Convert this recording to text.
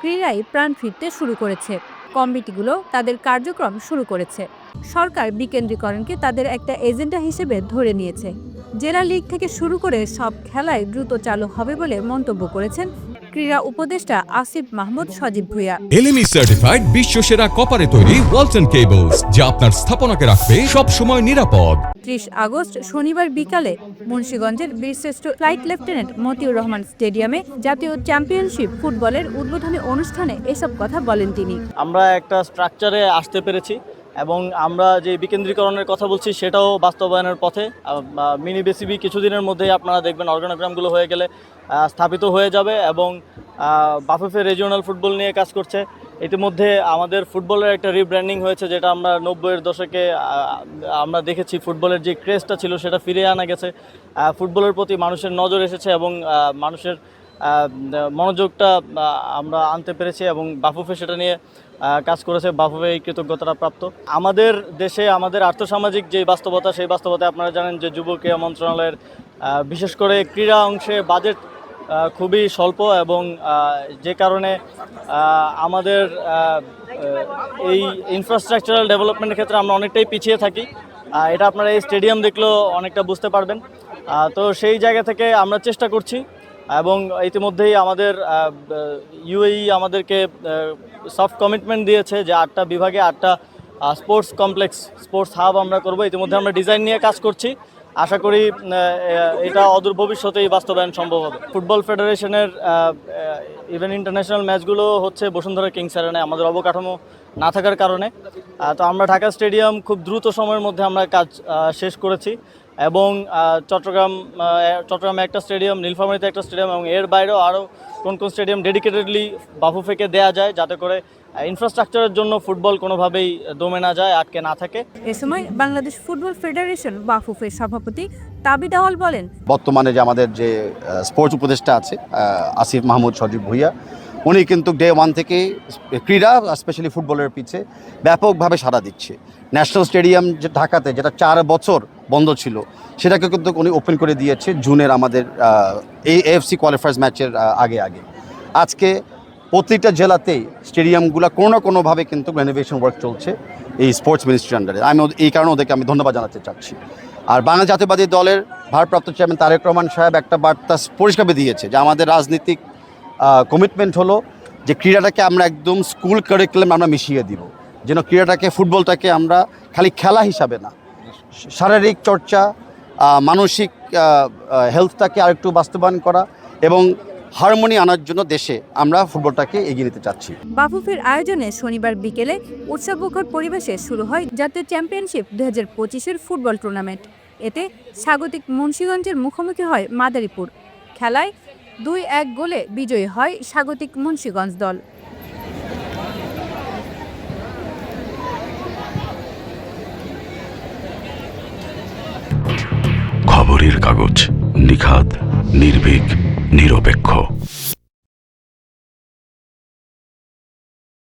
ক্রীড়ায় প্রাণ ফিরতে শুরু করেছে। কমিটিগুলো তাদের কার্যক্রম শুরু করেছে। সরকার বিকেন্দ্রীকরণকে তাদের একটা এজেন্ডা হিসেবে ধরে নিয়েছে। জেলা লীগ থেকে শুরু করে সব খেলায় দ্রুত চালু হবে বলে মন্তব্য করেছেন ক্রীড়া উপদেষ্টা আসিফ মাহমুদ সজীব ভুইয়া। এলএমই সার্টিফাইড বিশ্ব সেরা কপারে তৈরি ওয়ালটন কেবলস যা আপনার স্থাপনাকে রাখবে সব সময় নিরাপদ। ত্রিশ আগস্ট শনিবার বিকালে মুন্সীগঞ্জের বীরশ্রেষ্ঠ ফ্লাইট লেফটেন্যান্ট মতিউর রহমান স্টেডিয়ামে জাতীয় চ্যাম্পিয়নশিপ ফুটবলের উদ্বোধনী অনুষ্ঠানে এসব কথা বলেন তিনি। আমরা একটা স্ট্রাকচারে আসতে পেরেছি। এবং আমরা যে বিকেন্দ্রীকরণের কথা বলছি, সেটাও বাস্তবায়নের পথে। মিনি বেসিবি কিছুদিনের মধ্যেই আপনারা দেখবেন অর্গানোগ্রামগুলো হয়ে গেলে স্থাপিত হয়ে যাবে এবং বাফেফে রিজিওনাল ফুটবল নিয়ে কাজ করছে। ইতিমধ্যে আমাদের ফুটবলের একটা রিব্র্যান্ডিং হয়েছে, যেটা আমরা নব্বইয়ের দশকে আমরা দেখেছি ফুটবলের যে ক্রেজটা ছিল, সেটা ফিরে আনা গেছে। ফুটবলের প্রতি মানুষের নজর এসেছে এবং মানুষের মনোযোগটা আমরা আনতে পেরেছি এবং বাফুফে সেটা নিয়ে কাজ করেছে বাফুফে এই কৃতজ্ঞতাটা প্রাপ্ত। আমাদের দেশে, আমাদের আর্থসামাজিক যে বাস্তবতা, সেই বাস্তবতায় আপনারা জানেন যে যুব ক্রীড়া মন্ত্রণালয়ের বিশেষ করে ক্রীড়া অংশে বাজেট খুবই স্বল্প এবং যে কারণে আমাদের এই ইনফ্রাস্ট্রাকচারাল ডেভেলপমেন্টের ক্ষেত্রে আমরা অনেকটাই পিছিয়ে থাকি। এটা আপনারা এই স্টেডিয়াম দেখলেও অনেকটা বুঝতে পারবেন। তো সেই জায়গা থেকে আমরা চেষ্টা করছি। এবং ইতিমধ্যেই আমাদের ইউএই আমাদেরকে সফট কমিটমেন্ট দিয়েছে যে আটটা বিভাগে আটটা স্পোর্টস কমপ্লেক্স স্পোর্টস হাব আমরা করব। ইতিমধ্যে আমরা ডিজাইন নিয়ে কাজ করছি। আশা করি এটা অদূর ভবিষ্যতেই বাস্তবায়ন সম্ভব হবে। ফুটবল ফেডারেশনের ইভেন ইন্টারন্যাশনাল ম্যাচগুলো হচ্ছে বসুন্ধরা কিংস অ্যারেনায় আমাদের অবকাঠামো না থাকার কারণে। তো আমরা ঢাকা স্টেডিয়াম খুব দ্রুত সময়ের মধ্যে আমরা কাজ শেষ করেছি। এবং চট্টগ্রাম চট্টগ্রামে একটা স্টেডিয়াম নীলফামারীতে একটা স্টেডিয়াম এবং এর বাইরেও আরও কোন কোন স্টেডিয়াম ডেডিকেটেডলি বাফুফেকে দেয়া যায় যাতে করে ইনফ্রাস্ট্রাকচারের জন্য ফুটবল কোনোভাবেই দমে না যায় আটকে না থাকে। এ সময় বাংলাদেশ ফুটবল ফেডারেশন বাফুফের সভাপতি তাবি আওয়াল বলেন বর্তমানে যে আমাদের যে স্পোর্টস উপদেষ্টা আছে আসিফ মাহমুদ সজীব ভুইয়া উনি কিন্তু ডে ওয়ান থেকে ক্রীড়া স্পেশালি ফুটবলের পিছে ব্যাপকভাবে সাড়া দিচ্ছে। ন্যাশনাল স্টেডিয়াম যে ঢাকাতে যেটা চার বছর বন্ধ ছিল, সেটাকে কিন্তু উনি ওপেন করে দিয়েছে জুনের আমাদের এই এএফসি কোয়ালিফায়ার্স ম্যাচের আগে আগে। আজকে প্রতিটা জেলাতেই স্টেডিয়ামগুলো কোনো না কোনোভাবে কিন্তু রেনোভেশন ওয়ার্ক চলছে এই স্পোর্টস মিনিস্ট্রির আন্ডারে আমি এই কারণে ওদেরকে আমি ধন্যবাদ জানাতে চাচ্ছি। আর বাংলা জাতীয়বাদী দলের ভারপ্রাপ্ত চেয়ারম্যান তারেক রহমান সাহেব একটা বার্তা পরিষ্কার দিয়েছে যে আমাদের রাজনীতিক কমিটমেন্ট হলো যে ক্রীড়াটাকে আমরা একদম স্কুল কারিকুলাম আমরা মিশিয়ে দিব। যেন ক্রীড়াটাকে, ফুটবলটাকে আমরা খালি খেলা হিসাবে না। শারীরিক চর্চা মানসিক হেলথটাকে আরেকটু বাস্তবায়ন করা এবং হারমোনি আনার জন্য দেশে আমরা ফুটবলটাকে এগিয়ে নিতে চাচ্ছি। বাফুফের আয়োজনে শনিবার বিকেলে উৎসবমুখর পরিবেশে শুরু হয় জাতীয় চ্যাম্পিয়নশিপ দু হাজার পঁচিশের ফুটবল টুর্নামেন্ট এতে স্বাগতিক মুন্সীগঞ্জের মুখোমুখি হয় মাদারীপুর। খেলায় দুই এক গোলে বিজয়ী হয় স্বাগতিক মুন্সীগঞ্জ দল। খবরের কাগজ নিখাদ নির্ভীক নিরপেক্ষ।